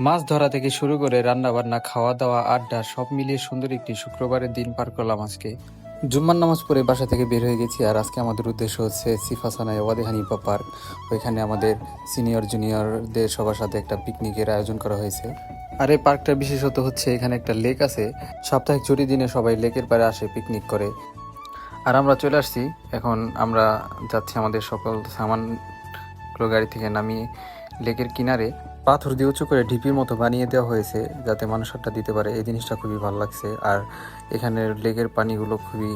মাছ ধরা থেকে শুরু করে রান্নাবান্না খাওয়া দাওয়া আড্ডা, সব মিলিয়ে সুন্দর একটি শুক্রবারের দিন পার করলাম আজকে। জুম্মার নামাজ পড়ে বাসা থেকে বের হয়ে গেছি আর আজকে আমাদের উদ্দেশ্য হচ্ছে সিফাসানায় ওয়াদে হানিফা পার্ক। ওইখানে আমাদের সিনিয়র, জুনিয়রদের সবার সাথে একটা পিকনিকের আয়োজন করা হয়েছে। আর এই পার্কটার বিশেষত হচ্ছে এখানে একটা লেক আছে। সাপ্তাহিক ছুটির দিনে সবাই লেকের পাড়ে আসে পিকনিক করে। আর আমরা চলে আসছি। এখন আমরা যাচ্ছি আমাদের সকল সামানগুলো গাড়ি থেকে নামিয়ে লেকের কিনারে। পাথর দিয়ে উঁচু করে ঢিপির মতো বানিয়ে দেওয়া হয়েছে যাতে মানুষ আড্ডা দিতে পারে। এই জিনিসটা খুবই ভালো লাগছে। আর এখানের লেকের পানিগুলো খুবই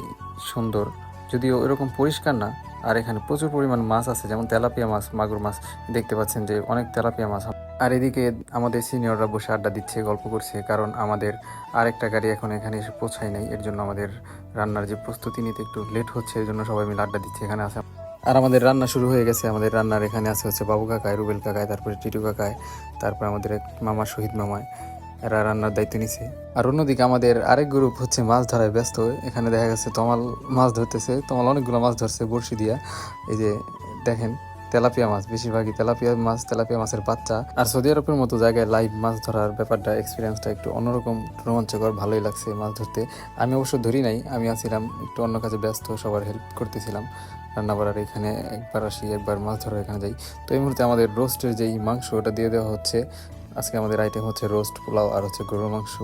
সুন্দর। যদিও এরকম পরিষ্কার না, আর এখানে প্রচুর পরিমাণ মাছ আছে, যেমন তেলাপিয়া মাছ, মাগুর মাছ। দেখতে পাচ্ছেন যে অনেক তেলাপিয়া মাছ আর এদিকে আমাদের সিনিয়ররা বসে আড্ডা দিচ্ছে, গল্প করছে, কারণ আমাদের আরেকটা গাড়ি এখন এখানে এসে পৌঁছায় নাই। এর জন্য আমাদের রান্নার যে প্রস্তুতি নিতে একটু লেট হচ্ছে, এর জন্য সবাই মিলে আড্ডা দিচ্ছে, এখানে আছে আর আমাদের রান্না শুরু হয়ে গেছে। আমাদের রান্নার এখানে আছে হচ্ছে বাবু কাকায়, রুবেল কাকায়, তারপরে টিটু কাকায়, তারপর আমাদের এক মামা শহীদ মামায়। এরা রান্নার দায়িত্ব নিছে। আর অন্যদিকে আমাদের আরেক গ্রুপ হচ্ছে মাছ ধরায় ব্যস্ত। এখানে দেখা গেছে তমাল মাছ ধরতেছে। তমাল অনেকগুলো মাছ ধরছে বড়শি দিয়া। এই যে দেখেন, তেলাপিয়া মাছ, বেশিরভাগই তেলাপিয়া মাছ, তেলাপিয়া মাছের বাচ্চা। আর সৌদি আরবের মতো জায়গায় লাইভ মাছ ধরার ব্যাপারটা এক্সপিরিয়েন্সটা একটু অন্যরকম রোমাঞ্চকর, ভালোই লাগছে মাছ ধরতে। আমি অবশ্য ধরি নাই, আমি আছিলাম একটু অন্য কাজে ব্যস্ত, সবার হেল্প করতেছিলাম। রান্না করার এখানে একবার আসি, একবার মাছ ধরার এখানে যাই। তো এই মুহূর্তে আমাদের রোস্টের যেই মাংস, ওটা দিয়ে দেওয়া হচ্ছে। আজকে আমাদের আইটেম হচ্ছে রোস্ট পোলাও আর হচ্ছে গরুর মাংস।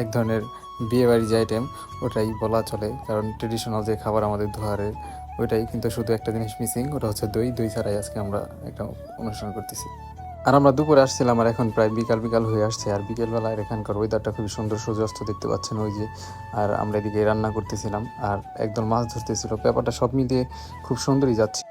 এক ধরনের বিয়ে বাড়ির যে আইটেম ওটাই বলা চলে। কারণ ট্রেডিশনাল যে খাবার আমাদের ধোয়ারের, ওইটাই। কিন্তু শুধু একটা জিনিস মিসিং ওটা হচ্ছে দই। দই ছাড়াই আজকে আমরা একটা অনুষ্ঠান করতেছি। আর আমরা দুপুরে আসছিলাম আর এখন প্রায় বিকাল বিকাল হয়ে আসছে। আর বিকেলবেলায় এখানকার ওয়েদারটা খুবই সুন্দর, সূর্যাস্ত দেখতে পাচ্ছেন ওই যে। আর আমরা এদিকে রান্না করতেছিলাম আর একদম মাছ ধরতেছিল। ব্যাপারটা সব মিলিয়ে খুব সুন্দরই যাচ্ছে।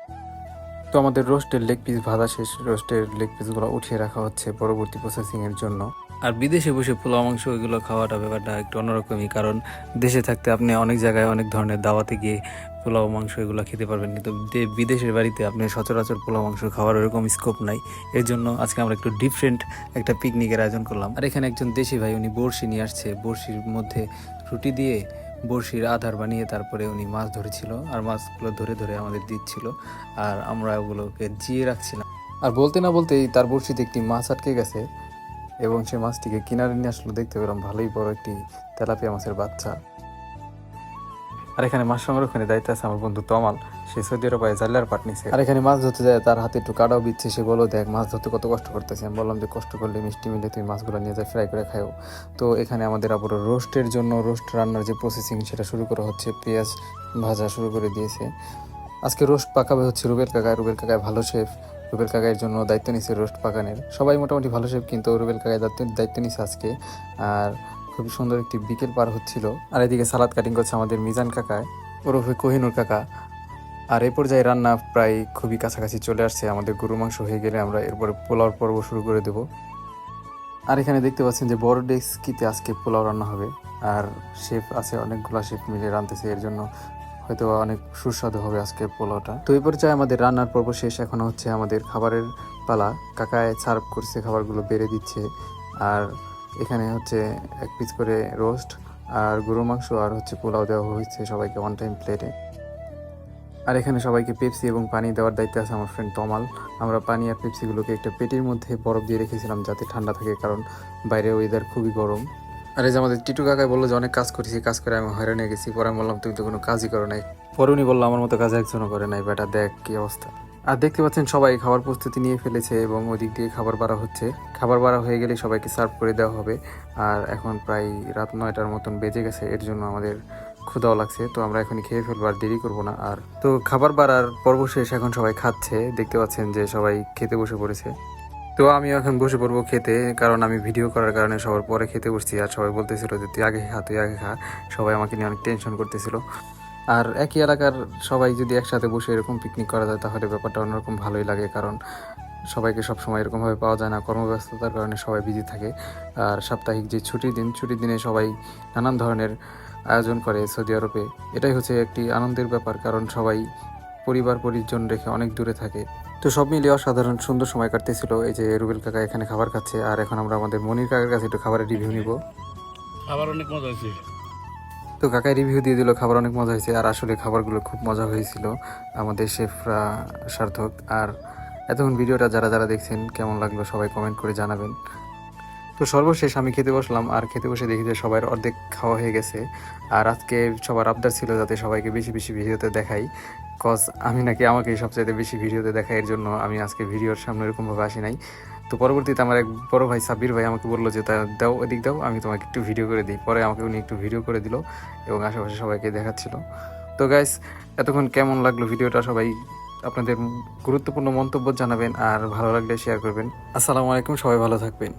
তো আমাদের রোস্টের লেগ পিস ভাজা শেষ। রোস্টের লেগ পিসগুলো উঠিয়ে রাখা হচ্ছে পরবর্তী প্রসেসিংয়ের জন্য। আর বিদেশে বসে পোলাও, মাংস ওইগুলো খাওয়াটা ব্যাপারটা একটু অন্যরকমই। কারণ দেশে থাকতে আপনি অনেক জায়গায় অনেক ধরনের দাওয়াতে গিয়ে পোলাও, মাংস এগুলো খেতে পারবেন। কিন্তু বিদেশের বাড়িতে আপনি সচরাচর পোলাও, মাংস খাওয়ার ওরকম স্কোপ নাই। এর জন্য আজকে আমরা একটু ডিফারেন্ট একটা পিকনিকের আয়োজন করলাম। আর এখানে একজন দেশি ভাই, উনি বড়শি নিয়ে আসছে। বড়শির মধ্যে রুটি দিয়ে বড়শির আধার বানিয়ে তারপরে উনি মাছ ধরেছিল। আর মাছগুলো ধরে ধরে আমাদের দিচ্ছিল। আর আমরা ওগুলোকে জিয়ে রাখছিলাম। আর বলতে না বলতেই তার বড়শিতে একটি মাছ আটকে গেছে। এবং সে মাছটিকে কিনারে নিয়ে আসলো। দেখতে পেলাম ভালোই বড় একটি তেলাপিয়া মাছের বাচ্চা। আর এখানে মাছ সংরক্ষণে দায়িত্ব আছে আমার বন্ধু তমাল। সে সৌদি আরবে জাল্লার পাট নিছে। আর এখানে মাছ ধরতে যায়, তার হাতে একটু কাটাও বিচ্ছে, সে বলো দেখ, মাছ ধরতে কত কষ্ট করতেছে। আমি বললাম, যে কষ্ট করলে মিষ্টি মিলে তুমি মাছগুলো নিয়ে যায় ফ্রাই করে খাও তো এখানে আমাদের আবার রোস্টের জন্য রোস্ট রান্নার যে প্রসেসিং সেটা শুরু করা হচ্ছে, পেঁয়াজ ভাজা শুরু করে দিয়েছে। আজকে রোস্ট পাকাবে হচ্ছে রুবেল কাকায় রুবেল কাকায় ভালো শেফ রুবেল কাকায়ের জন্য দায়িত্ব নিচ্ছে রোস্ট পাকানের। সবাই মোটামুটি ভালো শেফ কিন্তু রুবেল কাকায় দায়িত্ব দায়িত্ব নিচ্ছে আজকে। আর খুবই সুন্দর একটি বিকেল পার হচ্ছিল। আর এদিকে সালাদ কাটিং করছে আমাদের মিজান কাকায় ওরফে কোহিনুর কাকা। আর এই পর্যায়ে রান্না প্রায় খুবই কাছাকাছি চলে আসছে, আমাদের গরু মাংস হয়ে গেলে আমরা এরপরে পোলাওর পর্ব শুরু করে দেব। আর এখানে দেখতে পাচ্ছেন যে বড় ডেস্কিতে আজকে পোলাও রান্না হবে। আর শেফ আছে, অনেকগুলা শেফ মিলে রাঁধতেছে, এর জন্য হয়তো অনেক সুস্বাদু হবে আজকের পোলাওটা। তো এই পর্যায়ে আমাদের রান্নার পর্ব শেষ, এখন হচ্ছে আমাদের খাবারের পালা। কাকায় সার্ভ করছে, খাবারগুলো বেড়ে দিচ্ছে। আর এখানে হচ্ছে এক পিস করে রোস্ট আর গরুর মাংস আর হচ্ছে পোলাও দেওয়া হয়েছে সবাইকে ওয়ান টাইম প্লেটে আর এখানে সবাইকে পেপসি এবং পানি দেওয়ার দায়িত্ব আছে আমার ফ্রেন্ড তমাল। আমরা পানি আর পেপসিগুলোকে একটা পেটির মধ্যে বরফ দিয়ে রেখেছিলাম যাতে ঠান্ডা থাকে কারণ বাইরে ওয়েদার খুবই গরম। আর এই যে আমাদের টিটু কাকাই বলল যে অনেক কাজ করেছি, কাজ করে আমি হয়রান হয়ে গেছি। পরে আমি বললাম, তুমি তো কোনো কাজই করো নাই। পরে উনি বলল, আমার মতো কাজ একজনও করে নাই, বেটা, দেখ কি অবস্থা। আর দেখতে পাচ্ছেন সবাই খাবার প্রস্তুতি নিয়ে ফেলেছে এবং ওদিক দিয়ে খাবার বাড়া হচ্ছে। খাবার বাড়া হয়ে গেলে সবাইকে সার্ভ করে দেওয়া হবে। আর এখন প্রায় রাত নয়টার মতন বেজে গেছে, এর জন্য আমাদের ক্ষুদাও লাগছে। তো আমরা এখনই খেয়ে ফেলব আর দেরি করব না। আর তো খাবার বাড়ার পর্ব শেষ, এখন সবাই খাচ্ছে। দেখতে পাচ্ছেন যে সবাই খেতে বসে পড়েছে। তো আমি এখন বসে পড়ব খেতে, কারণ আমি ভিডিও করার কারণে সবার পরে খেতে বসছি। আর সবাই বলতেছিল যে তুই আগে খা, তুই আগে খা। সবাই আমাকে নিয়ে অনেক টেনশন করতেছিল। আর একই এলাকার সবাই যদি একসাথে বসে এরকম পিকনিক করা যায়, তাহলে ব্যাপারটা অন্যরকম ভালোই লাগে। কারণ সবাইকে সবসময় এরকমভাবে পাওয়া যায় না। কর্মব্যস্ততার কারণে সবাই বিজি থাকে। আর সাপ্তাহিক যে ছুটির দিন, ছুটির দিনে সবাই নানান ধরনের আয়োজন করে সৌদি আরবে। এটাই হচ্ছে একটি আনন্দের ব্যাপার, কারণ সবাই পরিবার পরিজন রেখে অনেক দূরে থাকে। তো সব মিলিয়ে অসাধারণ সুন্দর সময় কাটতেছিল। এই যে রুবেল কাকা এখানে খাবার খাচ্ছে, আর এখন আমরা আমাদের মনির কাকার কাছে একটু খাবারের রিভিউ নিব। আবার অনেক মজা হয়েছে। তো কাকাই রিভিউ দিয়ে দিল, খাবার অনেক মজা হয়েছে। আর আসলে খাবারগুলো খুব মজা হয়েছিল। আমাদের শেফরা সার্থক। আর এতক্ষণ ভিডিওটা যারা যারা দেখছেন, কেমন লাগল সবাই কমেন্ট করে জানাবেন। তো সর্বশেষ আমি খেতে বসলাম। আর খেতে বসে দেখি যে সবার অর্ধেক খাওয়া হয়ে গেছে। আর আজকে সবার আবদার ছিল যাতে সবাইকে বেশি বেশি ভিডিওতে দেখাই। কজ আমি নাকি আমাকে সবচাইতে বেশি ভিডিওতে দেখাই এর জন্য আমি আজকে ভিডিওর সামনে এরকমভাবে আসি নাই। তো পরবর্তীতে আমার এক বড় ভাই সাব্বির ভাই আমাকে বলল যে, তা দাও, এদিক দাও, আমি তোমাকে একটু ভিডিও করে দিই। পরে আমাকে উনি একটু ভিডিও করে দিল এবং আশেপাশে সবাইকে দেখাচ্ছিল। তো গাইস এতক্ষণ কেমন লাগল ভিডিওটা সবাই আপনাদের গুরুত্বপূর্ণ মন্তব্য জানাবেন আর ভালো লাগলে শেয়ার করবেন। আসসালামু আলাইকুম, সবাই ভালো থাকবেন।